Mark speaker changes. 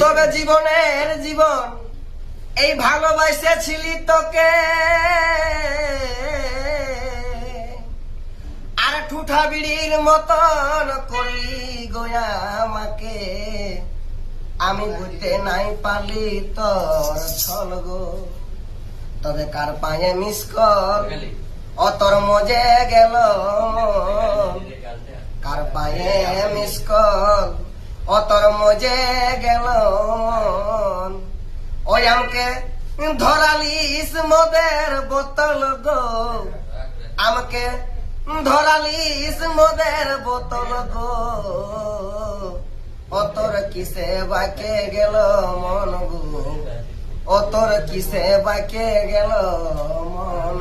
Speaker 1: তবে জীবনের জীবন, এই ভালোবাসেছিলি তোকে। আর ঠুঠা বিড়ির মতন করলি গোয়া আমাকে। আমি বুঝতে নাই পারলি তোর ছল গো। তবে কার পায়ে মিস কল অতর মজে গেল কার পায়ে মিস কল অতর মজে গেল ওই আমকে ধরালিস মদের বোতল গো। আমাকে ধরালিস মদের বোতল গো। অতর কিসে বাকে গেল মন গো? অতর কিসে বাকে গেল মন